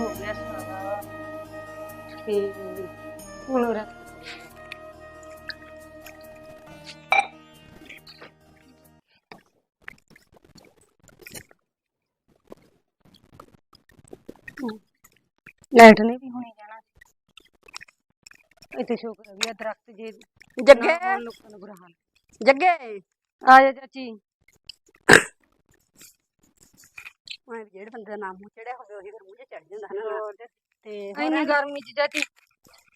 ਹੋ ਗਿਆ ਸਾਰਾ। ਤੇ ਹੁਣ ਰੱਖ। ਲਾਈਟ ਨੇ ਵੀ ਹੁਣੇ ਜਾਣਾ ਇੱਥੇ ਸ਼ੁਕਰ ਹੈ ਵੀ ਆਹ ਦਰਖਤ ਜੇ ਜੱਗੇ। ਨਾ ਲੋਕਾਂ ਦਾ ਬੁਰਾ ਹਾਲ। ਜੱਗੇ। ਆ ਜਾ ਚਾਚੀ। ਜਿਹੜੇ ਬੰਦੇ ਦਾ ਨਾਮ ਮੂੰਹ ਚੜਿਆ ਹੋਵੇ ਉਹੀ ਫਿਰ ਮੂੰਹ 'ਚ ਚੜ ਜਾਂਦਾ ਹਨਾ। ਤੇ ਹੋਰ ਇੰਨੀ ਗਰਮੀ ਚ ਚਾਚੀ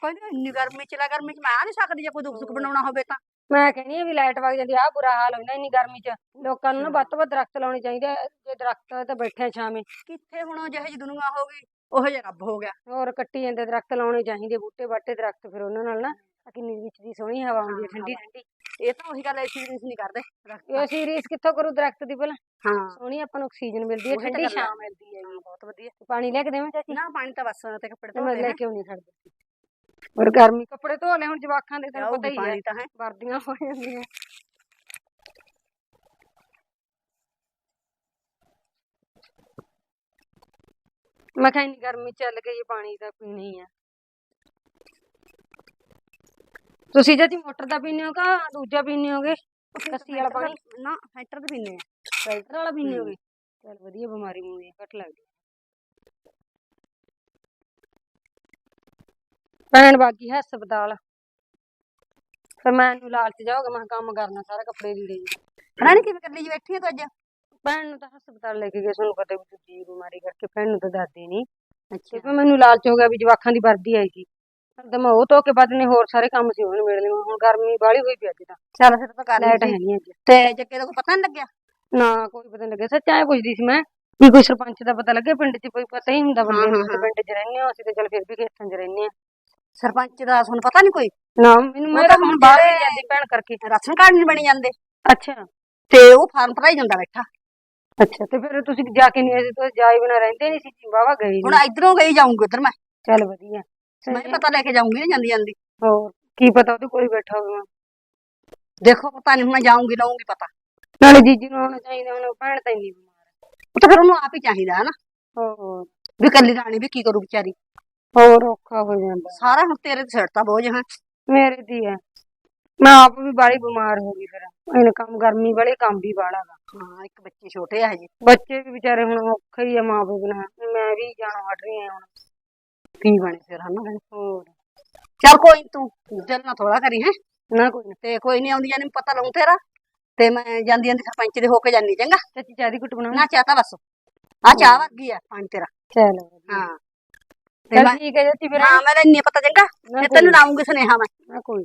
ਕੋਈ ਨੀ ਇੰਨੀ ਗਰਮੀ ਚ ਲਾ ਗਰਮੀ ਚ ਮੈਂ ਆ ਨਹੀਂ ਸਕਦੀ ਜੇ ਕੋਈ ਦੁੱਖ ਸੁੱਖ ਬਣਾਉਣਾ ਹੋਵੇ ਤਾਂ। ਮੈਂ ਕਹਿੰਦੀ ਆ ਵੀ ਲਾਈਟ ਵਗ ਜਾਂਦੀ ਆ ਬੁਰਾ ਹਾਲ ਹੁੰਦਾ ਇੰਨੀ ਗਰਮੀ ਚ। ਲੋਕਾਂ ਨੂੰ ਨਾ ਵੱਧ ਤੋਂ ਵੱਧ ਦਰਖਤ ਲਾਉਣੇ ਚਾਹੀਦੇ ਆ। ਜੇ ਦਰਖਤ ਹੋਏ ਤਾਂ ਬੈਠੇ ਛਾਵੇਂ। ਕਿੱਥੇ ਹੁਣ ਜਿਹੇ ਜਿਹੀ ਦੁਨੀਆ ਹੋ ਗਈ ਉਹੋ ਜਿਹਾ ਰੱਬ ਹੋ ਗਿਆ। ਹੋਰ ਕੱਟੀ ਜਾਂਦੇ ਦਰਖਤ ਲਾਉਣੇ ਚਾਹੀਦੇ ਬੂਟੇ ਬਾਟੇ ਦਰਖਤ ਫਿਰ ਉਹਨਾਂ ਨਾਲ ਨਾ ਕਿੰਨੀ ਵਿੱਚ ਦੀ ਸੋਹਣੀ ਹਵਾ ਆਉਂਦੀ ਹੈ ਠੰਡੀ ਠੰਡੀ ਇਹ ਤਾਂ ਉਹੀ ਗੱਲ ਐਸੀ ਰੀਸ ਨਹੀਂ ਕਰਦੇ। ਇਹ ਅਸੀਂ ਰੀਸ ਕਿੱਥੋਂ ਕਰੂ ਦਰਖਤ ਦੀ ਭਲਾ? ਹਾਂ। ਸੋਹਣੀ ਆਪਾਂ ਨੂੰ ਆਕਸੀਜਨ ਮਿਲਦੀ ਹੈ ਠੰਡੀ। ਛਾਂ। ਮਿਲਦੀ ਹੈ ਹਾਂ, ਬਹੁਤ ਵਧੀਆ। ਪਾਣੀ ਲੈ ਕੇ ਦੇਵਾਂ ਚਾਚੀ? ਨਾ ਪਾਣੀ ਤਾਂ ਬਸ ਤੇ ਕੱਪੜੇ ਧੋਤੇ ਲੈ ਕੇ ਨਹੀਂ ਖੜਦੀ ਹੋਰ ਗਰਮੀ ਕੱਪੜੇ ਧੋ ਲੈ ਹੁਣ ਜਵਾਕਾਂ ਦੇ ਤੈਨੂੰ ਪਤਾ ਹੀ ਹੈ ਪਾਣੀ ਤਾਂ ਹੈ। ਵਰਦੀਆਂ ਹੋ ਜਾਂਦੀਆਂ। ਮੈਂ ਕਿਹਾ ਇੰਨੀ ਗਰਮੀ ਚੱਲ ਗਈ ਪਾਣੀ ਤਾਂ ਪੀਣੀ ਆ। ਤੁਸੀਂ ਜੀ ਮੋਟਰ ਦਾ ਪੀਨੇ ਹੋ ਕਾ ਦੂਜਾ ਪੀਨੇ ਹੋਗੇ? ਕੱਸੀ ਵਾਲਾ ਪਾਣੀ? ਨਾ ਫਿਲਟਰ ਤੇ ਪੀਨੇ ਆ। ਫਿਲਟਰ ਵਾਲਾ ਪੀਨੇ ਹੋਗੇ? ਚਲ ਵਧੀਆ ਬਿਮਾਰੀ ਮੂਰੀ ਘੱਟ ਲੱਗਦੀ। ਭੈਣ ਬਾਗੀ ਹਸਪਤਾਲ। ਫਿਰ ਮੈਂ ਇਹਨੂੰ ਲਾਲਚ ਜਾਓਗਾ ਮੈਂ ਕਿਹਾ ਕੰਮ ਕਰਨਾ ਸਾਰਾ ਕੱਪੜੇ ਲੀੜੇ ਦੀ ਰਾਣੀ ਕਿਵੇਂ ਕੱਲੀ ਜੀ ਬੈਠੀ ਹੈ ਤੂੰ ਅੱਜ? ਭੈਣ ਨੂੰ ਤਾਂ ਹਸਪਤਾਲ ਲੈ ਕੇ ਗਏ ਤੁਹਾਨੂੰ ਪਤਾ ਵੀ ਦੂਜੀ ਬਿਮਾਰੀ ਕਰਕੇ ਭੈਣ ਨੂੰ ਤਾਂ ਦੱਸਦੇ ਨਹੀਂ ਅੱਛਾ। ਫਿਰ ਮੈਨੂੰ ਲਾਲਚ ਹੋ ਗਿਆ ਵੀ ਜਵਾਖਾਂ ਦੀ ਵਰਦੀ ਆਈ ਸੀ। ਤਾਂ ਮੈਂ ਉਹ ਧੋ ਕੇ ਬਾਅਦ ਨੇ ਹੋਰ ਸਾਰੇ ਕੰਮ ਸੀ ਉਹ ਨਿਬੇੜ ਲਏ ਹੁਣ ਗਰਮੀ ਬਾਹਲੀ ਹੋਈ ਪਈ ਅੱਜ ਤਾਂ। ਚੱਲ ਫਿਰ ਤਾਂ ਕਰ ਲਾਈਟ ਲਈ ਹੈ ਨਹੀਂ ਅੱਜ ਤੇ ਜੱਗੇ ਦਾ ਕੋਈ ਪਤਾ ਨਹੀਂ ਲੱਗਿਆ? ਨਾ ਕੋਈ ਪਤਾ ਨਹੀਂ ਲੱਗਿਆ। ਸੱਚ ਐ ਪੁੱਛਦੀ ਸੀ ਮੈਂ ਵੀ ਕੋਈ ਸਰਪੰਚ ਦਾ ਪਤਾ ਲੱਗਿਆ ਪਿੰਡ 'ਚ? ਕੋਈ ਪਤਾ ਹੀ ਨਹੀਂ ਹੁੰਦਾ ਬੰਦੇ ਨੂੰ ਤੇ ਪਿੰਡ 'ਚ ਰਹਿੰਦੇ ਹਾਂ ਅਸੀਂ ਤੇ ਚੱਲ ਫਿਰ ਵੀ ਖੇਤਾਂ 'ਚ ਰਹਿੰਦੇ ਹਾਂ। ਸਰਪੰਚ ਦਾ ਤੁਹਾਨੂੰ ਪਤਾ ਨਹੀਂ ਕੋਈ? ਨਾ ਮੈਨੂੰ ਮੈਂ ਤਾਂ ਤਾਂ ਹੁਣ ਬਾਹਰ ਹੀ ਜਾਂਦੀ ਭੈਣ ਕਰਕੇ। ਰਾਸ਼ਨ ਕਾਰਡ ਨਹੀਂ ਬਣੀ ਜਾਂਦੇ। ਅੱਛਾ। ਤੇ ਉਹ ਫਾਰਮ ਭਰਾਈ ਜਾਂਦਾ ਬੈਠਾ। ਅੱਛਾ ਤੇ ਫਿਰ ਤੁਸੀਂ ਜਾ ਕੇ ਨਹੀਂ ਅਸੀਂ ਤਾਂ ਜਾਈ ਬਿਨਾ ਰਹਿੰਦੇ ਨਹੀਂ ਸੀ ਵਾਵਾ ਗਏ ਹੁਣ। ਇਧਰੋਂ ਗਈ ਜਾਊਂਗੀ ਉਧਰ ਮੈਂ। ਚੱਲ ਵਧੀਆ। ਮੈਂ ਪਤਾ ਲੈ ਕੇ ਜਾਊਂਗੀ ਨਾ ਜਾਂਦੀ ਜਾਂਦੀ। ਹੋਰ ਕੀ ਪਤਾ ਉਹਦੇ ਕੋਲ ਹੀ ਬੈਠਾ ਹੋਵੇ। ਦੇਖੋ ਪਤਾ ਨਹੀਂ ਹੁਣ ਮੈਂ ਜਾਊਂਗੀ ਲਾਉਂਗੀ ਪਤਾ। ਨਾਲੇ ਜੀਜੀ ਨੂੰ ਆਉਣਾ ਚਾਹੀਦਾ ਹੁਣ ਉਹ ਭੈਣ ਤਾਂ ਇੰਨੀ ਬਿਮਾਰ ਹੈ। ਉਹ ਤਾਂ ਫਿਰ ਉਹਨੂੰ ਆਪ ਹੀ ਚਾਹੀਦਾ ਹੈ ਨਾ ਹੋਰ। ਵੀ ਕੱਲੀ ਰਾਣੀ ਵੀ ਕੀ ਕਰੂ ਵਿਚਾਰੀ? ਹੋਰ ਔਖਾ ਹੋ ਜਾਂਦਾ। ਸਾਰਾ ਹੁਣ ਤੇਰੇ ਤੇ ਛੱਡਤਾ ਬੋਝ ਹੈ? ਮੇਰੇ ਦੀ ਹੈ ਮੈਂ ਆਪ ਵੀ ਬਾਲੀ ਬਿਮਾਰ ਹੋ ਗਈ ਫਿਰ। ਇਹਨੇ ਕੰਮ ਗਰਮੀ ਵਾਲੇ ਕੰਮ ਵੀ ਬਾਲਾ ਗਾ। ਹਾਂ ਇੱਕ ਬੱਚੇ ਛੋਟੇ ਆ ਹਜੇ। ਬੱਚੇ ਵੀ ਵਿਚਾਰੇ ਹੁਣ ਔਖੇ ਹੀ ਆ ਮਾਂ ਪਿਓ ਬਿਨਾਂ ਮੈਂ ਵੀ ਜਾਣੋਂ ਹਟ ਰਹੀ ਹਾਂ ਹੁਣ। ਕੀ ਬਣੇ ਫਿਰ ਹਨਾ? ਹੋਰ। ਚੱਲ ਕੋਈ ਨੀ ਤੂੰ ਦਿਲ ਨਾ ਥੋੜਾ ਕਰੀ ਹੈ। ਨਾ ਕੋਈ ਨਾ ਤੇ ਕੋਈ ਨਹੀਂ ਆਉਂਦੀ ਜਾਨੀ ਪਤਾ ਲਾਉਂ ਤੇਰਾ। ਤੇ ਮੈਂ ਜਾਂਦੀ ਜਾਂਦੀ ਸਰਪੰਚ ਦੇ ਹੋ ਕੇ ਜਾਨੀ ਚੰਗਾ? ਚਾਚੀ ਚਾਹ ਦੀ ਕੁੱਟ ਬਣਾਉਣਾ। ਨਾ ਚਾਹ ਤਾਂ ਬਸ। ਆ ਚਾਹ ਵਰਗੀ ਆ ਪਾਣੀ ਤੇਰਾ। ਚਲ ਹਾਂ। ਤੇ ਚਲ ਮੈਂ ਠੀਕ ਹੈ ਚਾਚੀ ਫਿਰ ਹਾਂ ਮੈਂ ਨਹੀਂ ਪਤਾ ਚੰਗਾ? ਨਾ ਤੇ ਤੈਨੂੰ ਲਾਉਂਗੀ ਸੁਨੇਹਾ ਮੈਂ। ਨਾ ਕੋਈ